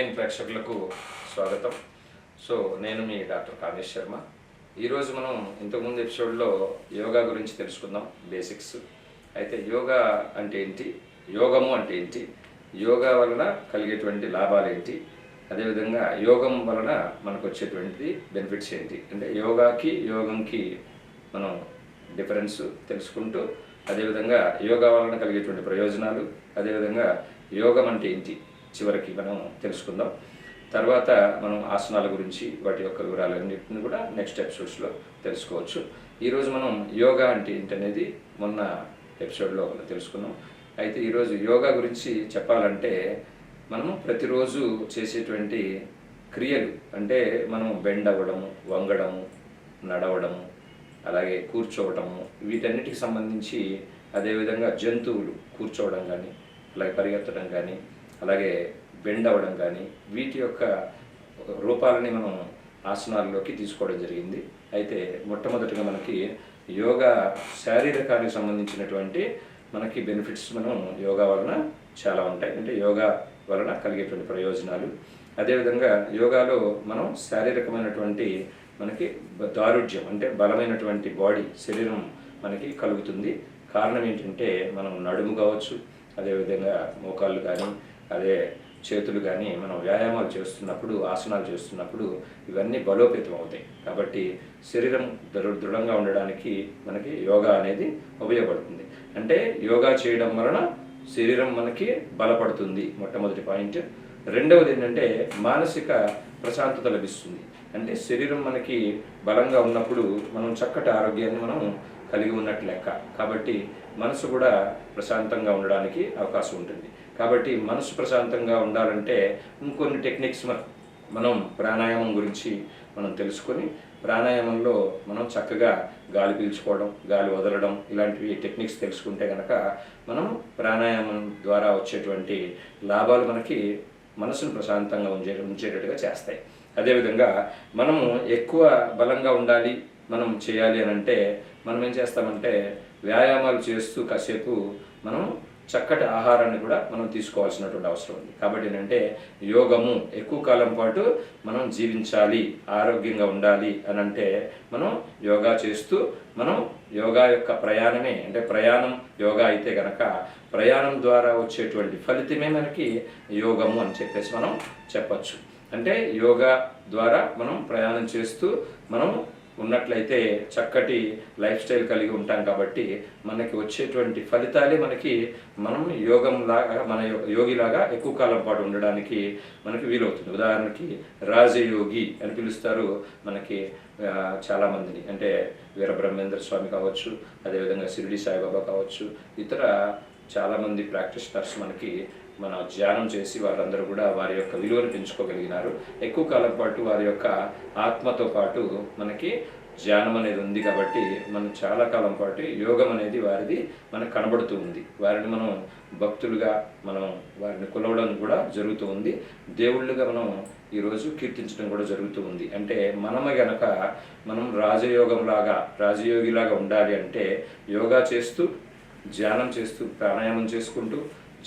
Online ప్రేక్షకులకు స్వాగతం. So నేను మీ డాక్టర్ కామేష్ శర్మ. ఈరోజు మనం ఇంతకుముందు ఎపిసోడ్లో యోగా గురించి తెలుసుకుందాం బేసిక్స్. అయితే యోగా అంటే ఏంటి? యోగము అంటే ఏంటి? యోగా వలన కలిగేటువంటి లాభాలు ఏంటి? అదేవిధంగా యోగం వలన మనకు వచ్చేటువంటి బెనిఫిట్స్ ఏంటి? అంటే యోగాకి యోగంకి మనం డిఫరెన్స్ తెలుసుకుంటూ అదేవిధంగా యోగా వలన కలిగేటువంటి ప్రయోజనాలు అదేవిధంగా యోగం అంటే ఏంటి? చివరికి మనం తెలుసుకుందాం. తర్వాత మనం ఆసనాల గురించి వాటి యొక్క వివరాలన్నింటిని కూడా నెక్స్ట్ ఎపిసోడ్స్లో తెలుసుకోవచ్చు. ఈరోజు మనం యోగా అంటే ఏంటనేది మొన్న ఎపిసోడ్లో తెలుసుకున్నాం. అయితే ఈరోజు యోగా గురించి చెప్పాలంటే మనము ప్రతిరోజు చేసేటువంటి క్రియలు అంటే మనం బెండ్ అవ్వడము వంగడము నడవడము అలాగే కూర్చోవటము వీటన్నిటికి సంబంధించి అదేవిధంగా జంతువులు కూర్చోవడం కానీ అలాగే పరిగెత్తడం కానీ అలాగే బెండ్ అవ్వడం కానీ వీటి యొక్క రూపాలని మనం ఆసనాల్లోకి తీసుకోవడం జరిగింది. అయితే మొట్టమొదటిగా మనకి యోగా శారీరకానికి సంబంధించినటువంటి మనకి బెనిఫిట్స్ మనం యోగా వలన చాలా ఉంటాయి. అంటే యోగా వలన కలిగేటువంటి ప్రయోజనాలు. అదేవిధంగా యోగాలో మనం శారీరకమైనటువంటి మనకి దారుఢ్యం అంటే బలమైనటువంటి బాడీ శరీరం మనకి కలుగుతుంది. కారణం ఏంటంటే మనం నడుము కావచ్చు అదేవిధంగా మోకాళ్ళు కానీ అదే చేతులు కానీ మనం వ్యాయామాలు చేస్తున్నప్పుడు ఆసనాలు చేస్తున్నప్పుడు ఇవన్నీ బలోపేతం అవుతాయి కాబట్టి శరీరం దృఢంగా ఉండడానికి మనకి యోగా అనేది ఉపయోగపడుతుంది. అంటే యోగా చేయడం వలన శరీరం మనకి బలపడుతుంది. మొట్టమొదటి పాయింట్. రెండవది ఏంటంటే మానసిక ప్రశాంతత లభిస్తుంది. అంటే శరీరం మనకి బలంగా ఉన్నప్పుడు మనం చక్కటి ఆరోగ్యాన్ని మనం కలిగి ఉన్నట్లు లెక్క. కాబట్టి మనసు కూడా ప్రశాంతంగా ఉండడానికి అవకాశం ఉంటుంది. కాబట్టి మనసు ప్రశాంతంగా ఉండాలంటే ఇంకొన్ని టెక్నిక్స్ మనం ప్రాణాయామం గురించి మనం తెలుసుకొని ప్రాణాయామంలో మనం చక్కగా గాలి పీల్చుకోవడం గాలి వదలడం ఇలాంటివి టెక్నిక్స్ తెలుసుకుంటే కనుక మనం ప్రాణాయామం ద్వారా వచ్చేటువంటి లాభాలు మనకి మనసును ప్రశాంతంగా ఉంచే ఉంచేటట్టుగా చేస్తాయి. అదేవిధంగా మనము ఎక్కువ బలంగా ఉండాలి మనం చేయాలి అని అంటే మనం ఏం చేస్తామంటే వ్యాయామాలు చేస్తూ కాసేపు మనం చక్కటి ఆహారాన్ని కూడా మనం తీసుకోవాల్సినటువంటి అవసరం ఉంది. కాబట్టి ఏంటంటే యోగము ఎక్కువ కాలం పాటు మనం జీవించాలి ఆరోగ్యంగా ఉండాలి అని అంటే మనం యోగా చేస్తూ మనం యోగా యొక్క ప్రయాణమే అంటే ప్రయాణం యోగా అయితే గనక ప్రయాణం ద్వారా వచ్చేటువంటి ఫలితమే మనకి యోగము అని చెప్పేసి మనం చెప్పచ్చు. అంటే యోగా ద్వారా మనం ప్రయాణం చేస్తూ మనం ఉన్నట్లయితే చక్కటి లైఫ్ స్టైల్ కలిగి ఉంటాం కాబట్టి మనకి వచ్చేటువంటి ఫలితాలే మనకి మనం యోగం లాగా మన యో- యోగిలాగా ఎక్కువ కాలం పాటు ఉండడానికి మనకి వీలవుతుంది. ఉదాహరణకి రాజయోగి అని పిలుస్తారు మనకి చాలామందిని. అంటే వీరబ్రహ్మేంద్ర స్వామి కావచ్చు అదేవిధంగా షిరిడి సాయిబాబా కావచ్చు ఇతర చాలామంది ప్రాక్టీషనర్స్ మనకి మన ధ్యానం చేసి వారందరూ కూడా వారి యొక్క విలువను పెంచుకోగలిగినారు. ఎక్కువ కాలం పాటు వారి యొక్క ఆత్మతో పాటు మనకి ధ్యానం అనేది ఉంది కాబట్టి మనం చాలా కాలం పాటు యోగం అనేది వారిది మనకు కనబడుతూ ఉంది. వారిని మనం భక్తులుగా మనం వారిని కొలవడం కూడా జరుగుతూ ఉంది. దేవుళ్ళుగా మనం ఈరోజు కీర్తించడం కూడా జరుగుతూ ఉంది. అంటే మనమే గనక మనం రాజయోగం లాగా రాజయోగిలాగా ఉండాలి అంటే యోగా చేస్తూ ధ్యానం చేస్తూ ప్రాణాయామం చేసుకుంటూ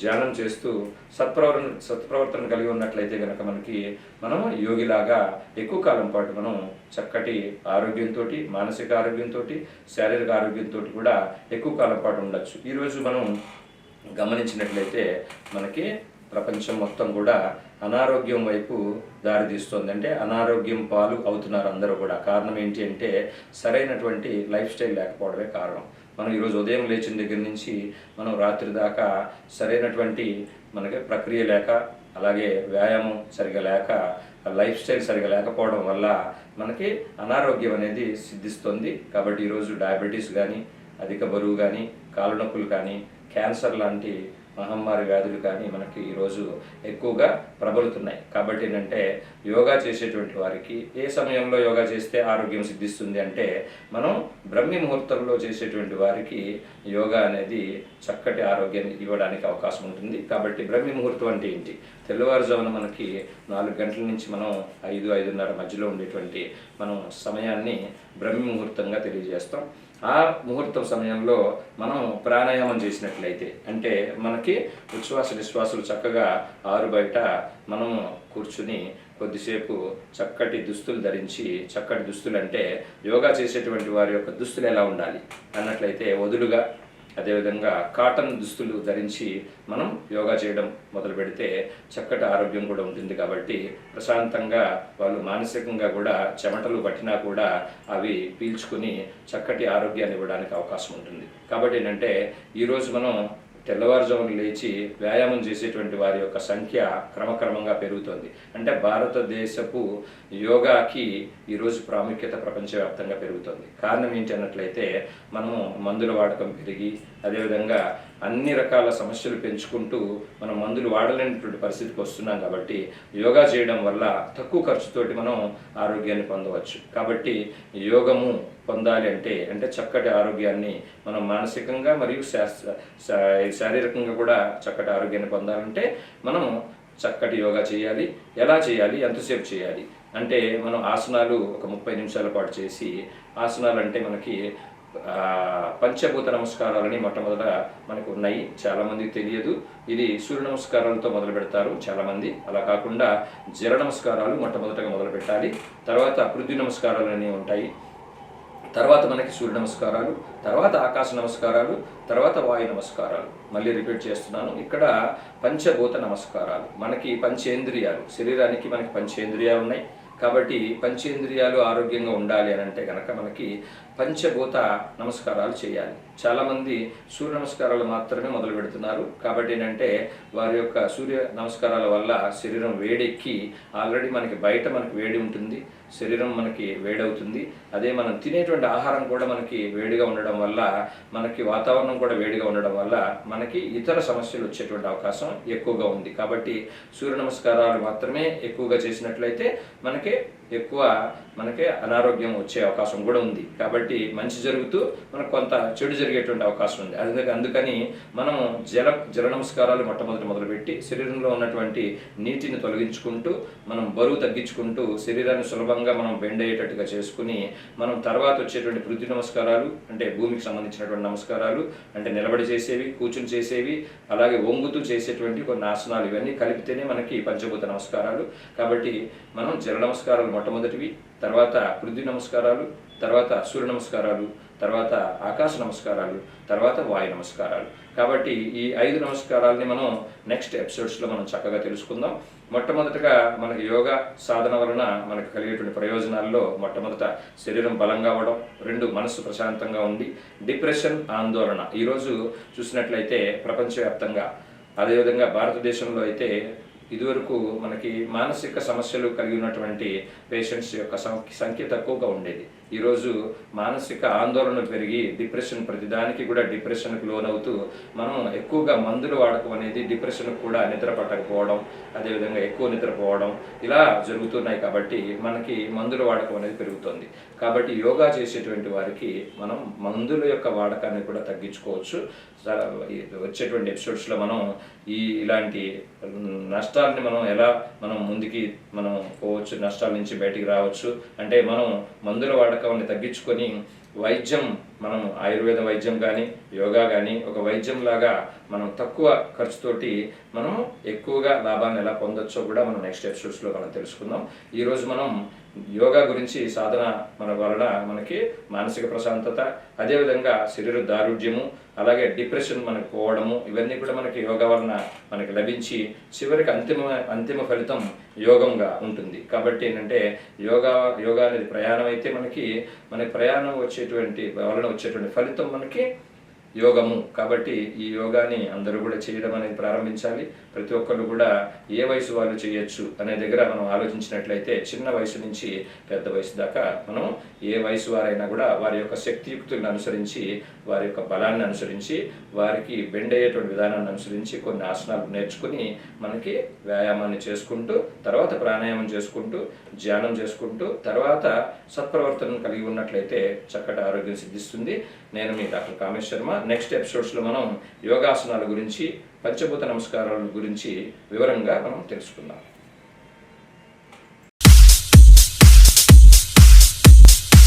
ధ్యానం చేస్తూ సత్ప్రవర్తన సత్ప్రవర్తన కలిగి ఉన్నట్లయితే కనుక మనకి మనం యోగిలాగా ఎక్కువ కాలం పాటు మనం చక్కటి ఆరోగ్యంతో మానసిక ఆరోగ్యంతో శారీరక ఆరోగ్యంతో కూడా ఎక్కువ కాలం పాటు ఉండొచ్చు. ఈరోజు మనం గమనించినట్లయితే మనకి ప్రపంచం మొత్తం కూడా అనారోగ్యం వైపు దారితీస్తుంది అంటే అనారోగ్యం పాలు అవుతున్నారు అందరూ కూడా. కారణం ఏంటి అంటే సరైనటువంటి లైఫ్ స్టైల్ లేకపోవడమే కారణం. మనం ఈరోజు ఉదయం లేచిన దగ్గర నుంచి మనం రాత్రి దాకా సరైనటువంటి మనకి ప్రక్రియ లేక అలాగే వ్యాయామం సరిగా లేక లైఫ్ స్టైల్ సరిగా లేకపోవడం వల్ల మనకి అనారోగ్యం అనేది సిద్ధిస్తుంది. కాబట్టి ఈరోజు డయాబెటీస్ కానీ అధిక బరువు కానీ కాలు నొప్పులు కానీ క్యాన్సర్ లాంటి మహమ్మారి వ్యాధులు కానీ మనకి ఈరోజు ఎక్కువగా ప్రబలుతున్నాయి. కాబట్టి ఏంటంటే యోగా చేసేటువంటి వారికి ఏ సమయంలో యోగా చేస్తే ఆరోగ్యం సిద్ధిస్తుంది అంటే మనం బ్రహ్మి ముహూర్తంలో చేసేటువంటి వారికి యోగా అనేది చక్కటి ఆరోగ్యాన్ని ఇవ్వడానికి అవకాశం ఉంటుంది. కాబట్టి బ్రహ్మి ముహూర్తం అంటే ఏంటి? తెల్లవారుజామున మనకి నాలుగు గంటల నుంచి మనం ఐదు ఐదున్నర మధ్యలో ఉండేటువంటి మనం సమయాన్ని బ్రహ్మి ముహూర్తంగా తెలియజేస్తాం. ఆ ముహూర్తం సమయంలో మనం ప్రాణాయామం చేసినట్లయితే అంటే మనకి ఉచ్ఛ్వాస నిశ్వాసాలు చక్కగా ఆరు బయట మనము కూర్చుని కొద్దిసేపు చక్కటి దుస్తులు ధరించి చక్కటి దుస్తులు అంటే యోగా చేసేటువంటి వారి యొక్క దుస్తులు ఎలా ఉండాలి అన్నట్లయితే వదులుగా అదేవిధంగా కాటన్ దుస్తులు ధరించి మనం యోగా చేయడం మొదలు పెడితే చక్కటి ఆరోగ్యం కూడా ఉంటుంది కాబట్టి ప్రశాంతంగా వాళ్ళు మానసికంగా కూడా చెమటలు పట్టినా కూడా అవి పీల్చుకుని చక్కటి ఆరోగ్యాన్ని ఇవ్వడానికి అవకాశం ఉంటుంది. కాబట్టి ఏంటంటే ఈరోజు మనం తెల్లవారుజామున లేచి వ్యాయామం చేసేటువంటి వారి యొక్క సంఖ్య క్రమక్రమంగా పెరుగుతోంది. అంటే భారతదేశపు యోగాకి ఈరోజు ప్రాముఖ్యత ప్రపంచవ్యాప్తంగా పెరుగుతోంది. కారణం ఏంటి అన్నట్లయితే మనము మందుల వాడకం పెరిగి అదేవిధంగా అన్ని రకాల సమస్యలు పెంచుకుంటూ మనం మందులు వాడలేనటువంటి పరిస్థితికి వస్తున్నాం కాబట్టి యోగా చేయడం వల్ల తక్కువ ఖర్చుతోటి మనం ఆరోగ్యాన్ని పొందవచ్చు. కాబట్టి యోగము పొందాలి అంటే అంటే చక్కటి ఆరోగ్యాన్ని మనం మానసికంగా మరియు శాస్త్ర శా- శారీరకంగా కూడా చక్కటి ఆరోగ్యాన్ని పొందాలంటే మనం చక్కటి యోగా చేయాలి. ఎలా చేయాలి? ఎంతసేపు చేయాలి? అంటే మనం ఆసనాలు ఒక ముప్పై నిమిషాల పాటు చేసి ఆసనాలు అంటే మనకి పంచభూత నమస్కారాలని మొట్టమొదట మనకు ఉన్నాయి చాలామంది తెలియదు. ఇది సూర్య నమస్కారాలతో మొదలు పెడతారు చాలామంది. అలా కాకుండా జల నమస్కారాలు మొట్టమొదటగా మొదలు పెట్టాలి. తర్వాత పృథ్వీ నమస్కారాలు అనేవి ఉంటాయి. తర్వాత మనకి సూర్య నమస్కారాలు తర్వాత ఆకాశ నమస్కారాలు తర్వాత వాయు నమస్కారాలు. మళ్ళీ రిపీట్ చేస్తున్నాను. ఇక్కడ పంచభూత నమస్కారాలు. మనకి పంచేంద్రియాలు. శరీరానికి మనకి పంచేంద్రియాలు ఉన్నాయి. కాబట్టి పంచేంద్రియాలు ఆరోగ్యంగా ఉండాలి అని అంటే కనుక మనకి పంచభూత నమస్కారాలు చేయాలి. చాలామంది సూర్య నమస్కారాలు మాత్రమే మొదలు పెడుతున్నారు. కాబట్టి ఏంటంటే వారి యొక్క సూర్య నమస్కారాల వల్ల శరీరం వేడెక్కి ఆల్రెడీ మనకి బయట మనకి వేడి ఉంటుంది. శరీరం మనకి వేడవుతుంది. అదే మనం తినేటువంటి ఆహారం కూడా మనకి వేడిగా ఉండడం వల్ల మనకి వాతావరణం కూడా వేడిగా ఉండడం వల్ల మనకి ఇతర సమస్యలు వచ్చేటువంటి అవకాశం ఎక్కువగా ఉంది. కాబట్టి సూర్య నమస్కారాలు మాత్రమే ఎక్కువగా చేసినట్లయితే మనకి ఎక్కువ మనకి అనారోగ్యం వచ్చే అవకాశం కూడా ఉంది. కాబట్టి మంచి జరుగుతూ మనకు కొంత చెడు జరిగేటువంటి అవకాశం ఉంది. అందుకే అందుకని మనం జల జల నమస్కారాలు మొట్టమొదటి మొదలుపెట్టి శరీరంలో ఉన్నటువంటి నీటిని తొలగించుకుంటూ మనం బరువు తగ్గించుకుంటూ శరీరాన్ని సులభంగా మనం బెండ్ అయ్యేటట్టుగా చేసుకుని మనం తర్వాత వచ్చేటువంటి పృథ్వీ నమస్కారాలు అంటే భూమికి సంబంధించినటువంటి నమస్కారాలు అంటే నిలబడి చేసేవి కూర్చుని చేసేవి అలాగే వంగుతూ చేసేటువంటి కొన్ని ఆసనాలు ఇవన్నీ కలిపితేనే మనకి పంచభూత నమస్కారాలు. కాబట్టి మనం జల నమస్కారాలు మొట్టమొదటివి తర్వాత పృథ్వీ నమస్కారాలు తర్వాత సూర్య నమస్కారాలు తర్వాత ఆకాశ నమస్కారాలు తర్వాత వాయు నమస్కారాలు. కాబట్టి ఈ ఐదు నమస్కారాలని మనం నెక్స్ట్ ఎపిసోడ్స్లో మనం చక్కగా తెలుసుకుందాం. మొట్టమొదటగా మనకి యోగా సాధన వలన మనకు కలిగేటువంటి ప్రయోజనాల్లో మొట్టమొదట శరీరం బలంగా అవ్వడం రెండు మనస్సు ప్రశాంతంగా ఉండి డిప్రెషన్ ఆందోళన. ఈరోజు చూసినట్లయితే ప్రపంచవ్యాప్తంగా అదేవిధంగా భారతదేశంలో అయితే ఇదివరకు మనకి మానసిక సమస్యలు కలిగి ఉన్నటువంటి పేషెంట్స్ యొక్క సం- సంఖ్య తక్కువగా ఉండేది. ఈరోజు మానసిక ఆందోళన పెరిగి డిప్రెషన్ ప్రతిదానికి కూడా డిప్రెషన్కు లోనవుతూ మనం ఎక్కువగా మందులు వాడకం అనేది డిప్రెషన్కు కూడా నిద్ర పట్టకపోవడం అదేవిధంగా ఎక్కువ నిద్రపోవడం ఇలా జరుగుతున్నాయి కాబట్టి మనకి మందుల వాడకం అనేది పెరుగుతుంది. కాబట్టి యోగా చేసేటువంటి వారికి మనం మందుల యొక్క వాడకాన్ని కూడా తగ్గించుకోవచ్చు. వచ్చేటువంటి ఎపిసోడ్స్లో మనం ఈ ఇలాంటి నష్టాలని మనం ఎలా మనం ముందుకి మనం పోవచ్చు నష్టాల నుంచి బయటికి రావచ్చు. అంటే మనం మందుల వాడకాన్ని తగ్గించుకొని వైద్యం మనం ఆయుర్వేద వైద్యం కానీ యోగా కానీ ఒక వైద్యం లాగా మనం తక్కువ ఖర్చుతోటి మనం ఎక్కువగా లాభాన్ని ఎలా పొందొచ్చో కూడా మనం నెక్స్ట్ ఎపిసోడ్స్లో మనం తెలుసుకుందాం. ఈరోజు మనం యోగా గురించి సాధన మన వలన మనకి మానసిక ప్రశాంతత అదేవిధంగా శరీర దారుఢ్యము అలాగే డిప్రెషన్ మనకు పోవడము ఇవన్నీ కూడా మనకి యోగా వలన మనకి లభించి చివరికి అంతిమ అంతిమ ఫలితం యోగంగా ఉంటుంది. కాబట్టి ఏంటంటే యోగా యోగా అనేది ప్రయాణం అయితే మనకి మన ప్రయాణం వచ్చేటువంటి వలన వచ్చేటువంటి ఫలితం మనకి యోగము. కాబట్టి ఈ యోగాని అందరూ కూడా చేయడం అనేది ప్రారంభించాలి. ప్రతి ఒక్కరు కూడా ఏ వయసు వాళ్ళు చేయొచ్చు అనే దగ్గర మనం ఆలోచించినట్లయితే చిన్న వయసు నుంచి పెద్ద వయసు దాకా మనం ఏ వయసు వారైనా కూడా వారి యొక్క శక్తియుక్తులను అనుసరించి వారి యొక్క బలాన్ని అనుసరించి వారికి బెండ్ అయ్యేటువంటి విధానాన్ని అనుసరించి కొన్ని ఆసనాలు నేర్చుకుని మనకి వ్యాయామాన్ని చేసుకుంటూ తర్వాత ప్రాణాయామం చేసుకుంటూ ధ్యానం చేసుకుంటూ తర్వాత సత్ప్రవర్తనను కలిగి ఉన్నట్లయితే చక్కటి ఆరోగ్యం సిద్ధిస్తుంది. నేను మీ డాక్టర్ కామేశ్ శర్మ. నెక్స్ట్ ఎపిసోడ్స్లో మనం యోగాసనాల గురించి పంచభూత నమస్కారాల గురించి వివరంగా మనం తెలుసుకుందాం.